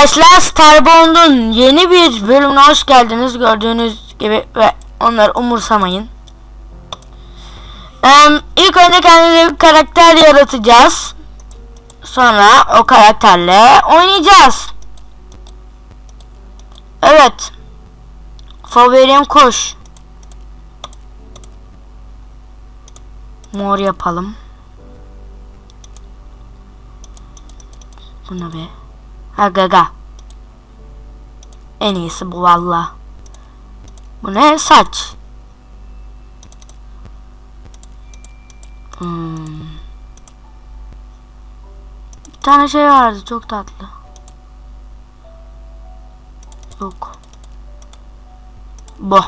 arkadaşlar Starbound'un yeni bir bölümüne hoş geldiniz. Gördüğünüz gibi ve onları umursamayın. Em, ilk önce kendimize bir karakter yaratacağız. Sonra o karakterle oynayacağız. Evet. Favorim kuş. Mor yapalım. Bu ne be? Ha gaga. En iyisi bu valla. Bu ne? Saç. Hmm. Bir tane şey vardı çok tatlı. Yok. Bu.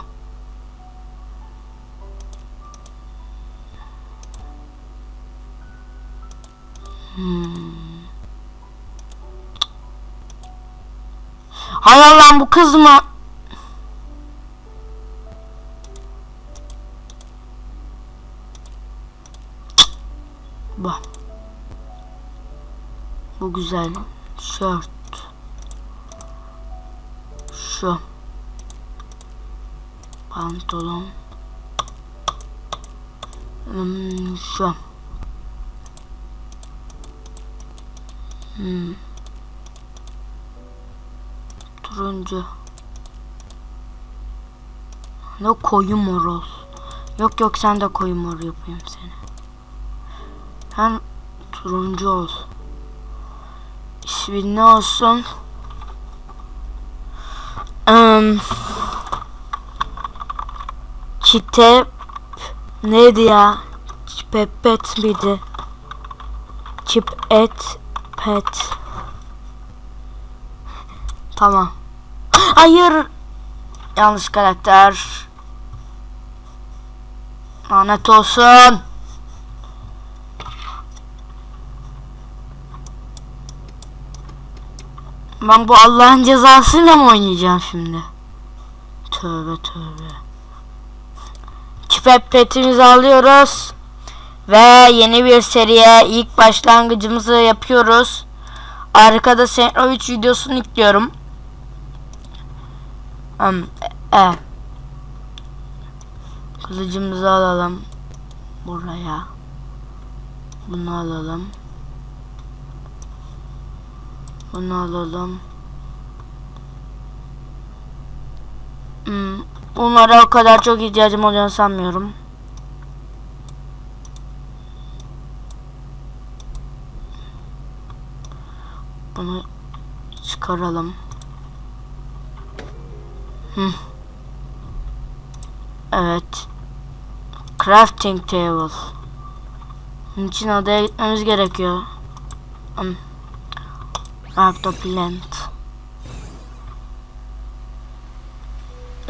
Hay Allah'ım bu kız mı? Bu. Bu güzel. Şort. Şu. Pantolon. Hmm, şu. Hmm. Turuncu. Ne koyu mor ol. Yok yok sen de koyu mor yapayım seni. Hem turuncu ol. İsmin ne olsun? Um, çite neydi ya? Çipepet miydi? Çip et pet. Tamam. Hayır. Yanlış karakter. Lanet olsun. Ben bu Allah'ın cezasıyla mı oynayacağım şimdi? Tövbe tövbe. Çipet petimizi alıyoruz. Ve yeni bir seriye ilk başlangıcımızı yapıyoruz. Arkada Sentro 3 videosunu yüklüyorum. Um, e. Kılıcımızı alalım. Buraya. Bunu alalım. Bunu alalım. Hmm, bunlara o kadar çok ihtiyacım olacağını sanmıyorum. Bunu çıkaralım. Hı. Evet. Crafting table. Bunun için adaya gitmemiz gerekiyor. Hmm. Art of plant.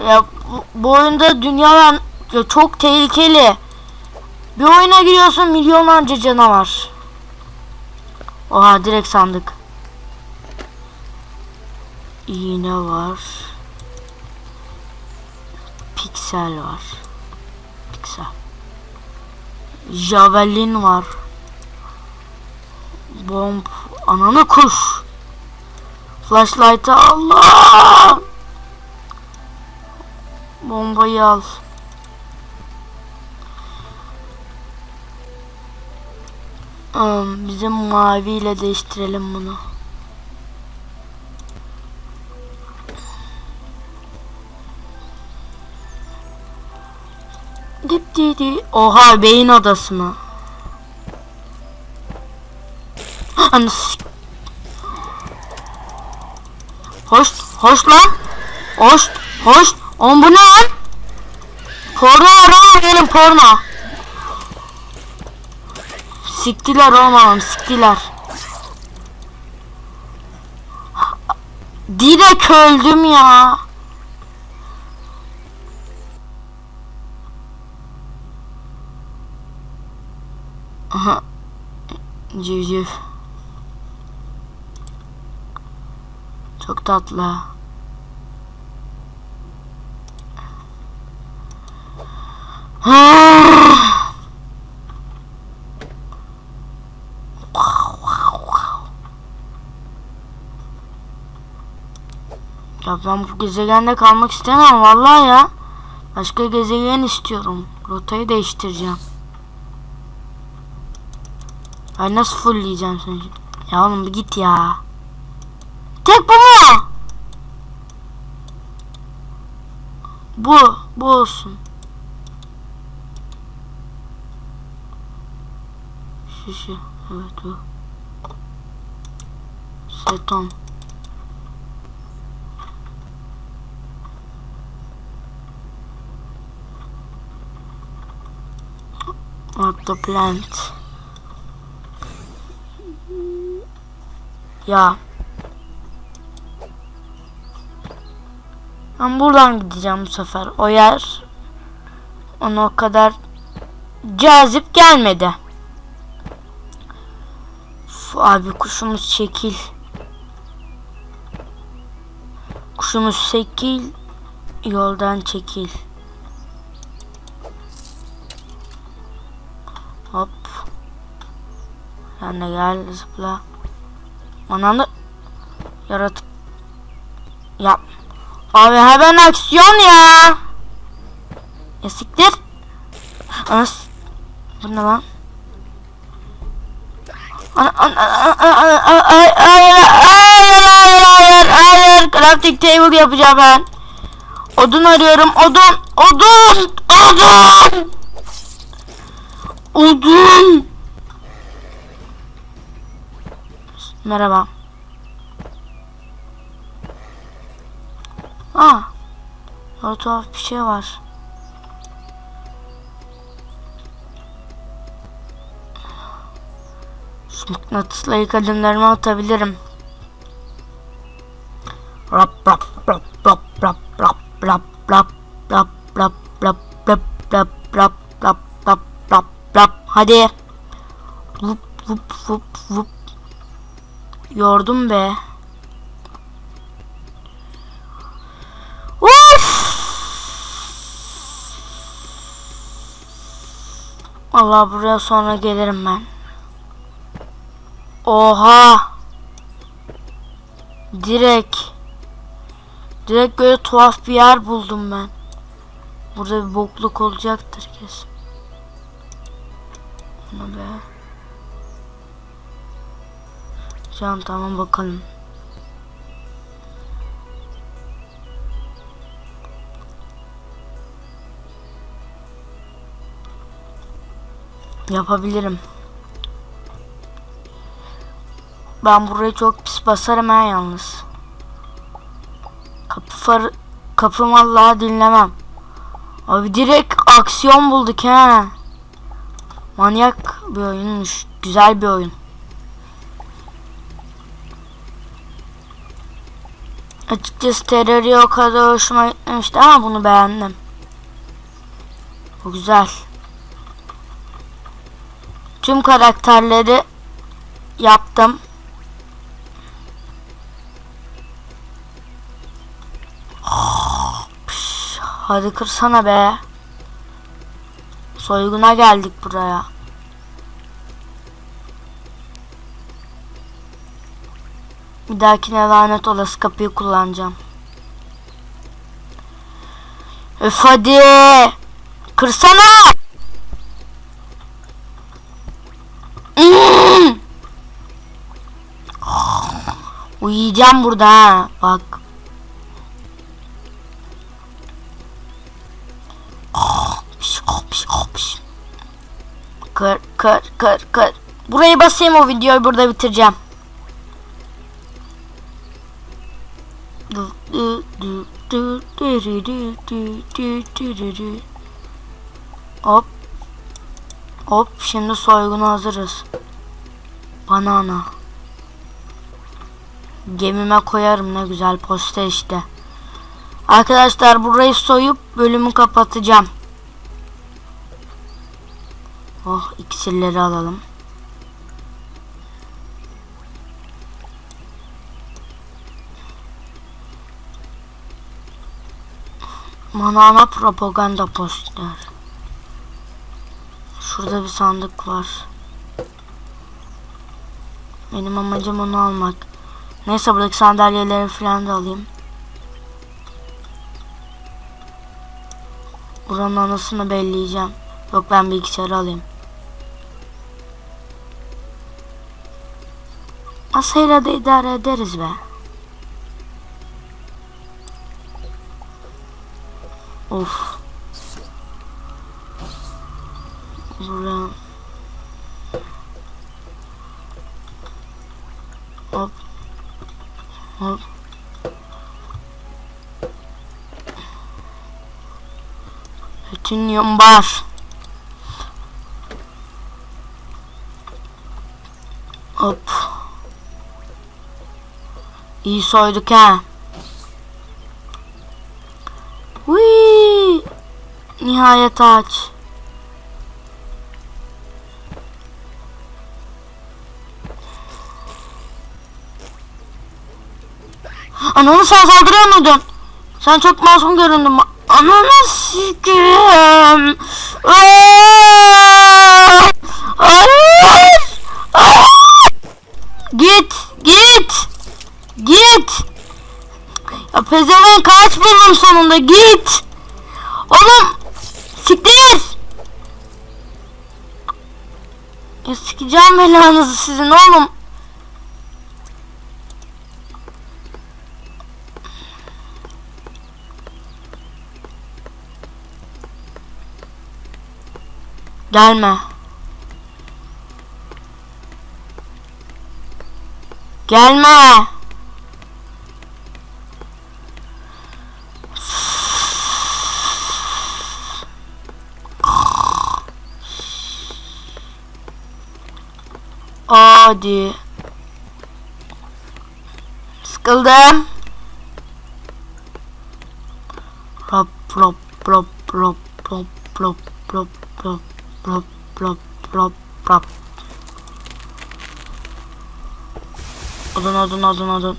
Ya bu, bu oyunda dünyadan ya çok tehlikeli. Bir oyuna giriyorsun milyonlarca canavar. Oha direkt sandık. İğne var. Piksel var. Piksel. Javelin var. Bomb. Ananı kuş. Flashlight'ı Allah. Bombayı al. Bizim maviyle değiştirelim bunu. Dip di di. Oha beyin? Anı s- Hoş, hoş lan. Hoş, hoş. Oğlum bu ne lan? Porno oğlum benim porno. Siktiler oğlum siktiler. Direkt öldüm ya. Civciv. Çok tatlı. Ya ben bu gezegende kalmak istemem vallahi ya. Başka gezegen istiyorum. Rotayı değiştireceğim. Ay nasıl fullleyeceğim seni? Ya oğlum bir git ya. Tek bu mu? Bu, bu olsun. Şu şu, evet bu. Seton. Not the plant. Ya. Ben buradan gideceğim bu sefer. O yer ona o kadar cazip gelmedi. Uf, abi kuşumuz şekil. Kuşumuz şekil. Yoldan çekil. Hop. De gel zıpla. Ananı yaratık yap. Abi hemen aksiyon ya. Ya siktir. Anas. Bu ne lan? Crafting table yapacağım ben. Odun arıyorum. Odun, odun, odun. Odun. Merhaba. Aa. Orada tuhaf bir şey var. Mıknatısla ilk adımlarımı atabilirim. Rap rap rap rap rap rap rap rap rap rap rap rap rap rap rap rap rap hadi. Vup vup vup vup. Yordum be. Uf! Allah buraya sonra gelirim ben. Oha! Direkt. Direkt böyle tuhaf bir yer buldum ben. Burada bir bokluk olacaktır kesin. Bunu be. Can tamam bakalım. Yapabilirim. Ben burayı çok pis basarım ha yalnız. Kapı farı kapım Allah'ı dinlemem. Abi direkt aksiyon bulduk ha. Manyak bir oyunmuş. Güzel bir oyun. Açıkçası terörü o kadar hoşuma gitmemişti ama bunu beğendim. Bu güzel. Tüm karakterleri yaptım. Pış, Hadi kırsana be. Soyguna geldik buraya. Bir dahakine lanet olası kapıyı kullanacağım. Öf hadi. Kırsana. Hmm. Uyuyacağım burada ha. Bak. Kır kır kır kır. Burayı basayım o videoyu burada bitireceğim. Hop. Hop şimdi soyguna hazırız. Banana. Gemime koyarım ne güzel posta işte. Arkadaşlar burayı soyup bölümü kapatacağım. Oh iksirleri alalım. Manana propaganda poster. Şurada bir sandık var. Benim amacım onu almak. Neyse buradaki sandalyeleri falan da alayım. Buranın anasını belleyeceğim. Yok ben bilgisayarı alayım. Masayla da idare ederiz be. Of. Buraya. Hop. Hop. Bütün var. Hop. İyi soyduk ha. Whee! Nihayet ağaç. Ananı sen saldırıyor muydun? Sen çok masum göründün. Ananı. Aa! Hayır! Hayır! Git! Git! Git! Ya pezevenk kaç buldum sonunda git! Oğlum! Sikeceğim belanızı sizin oğlum. Gelme. Gelme. Hadi. Sıkıldım. Rop rop rop rop rop rop rop rop rop rop rop rop. Odun odun odun odun.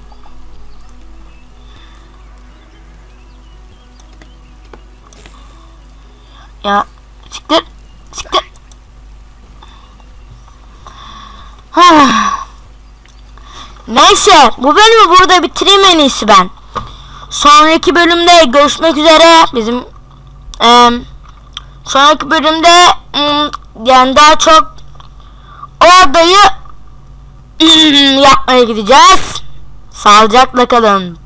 Ya siktir siktir. Hah. Neyse bu bölümü burada bitireyim en iyisi ben. Sonraki bölümde görüşmek üzere. Bizim em, sonraki bölümde em, yani daha çok o adayı yapmaya gideceğiz. Sağlıcakla kalın.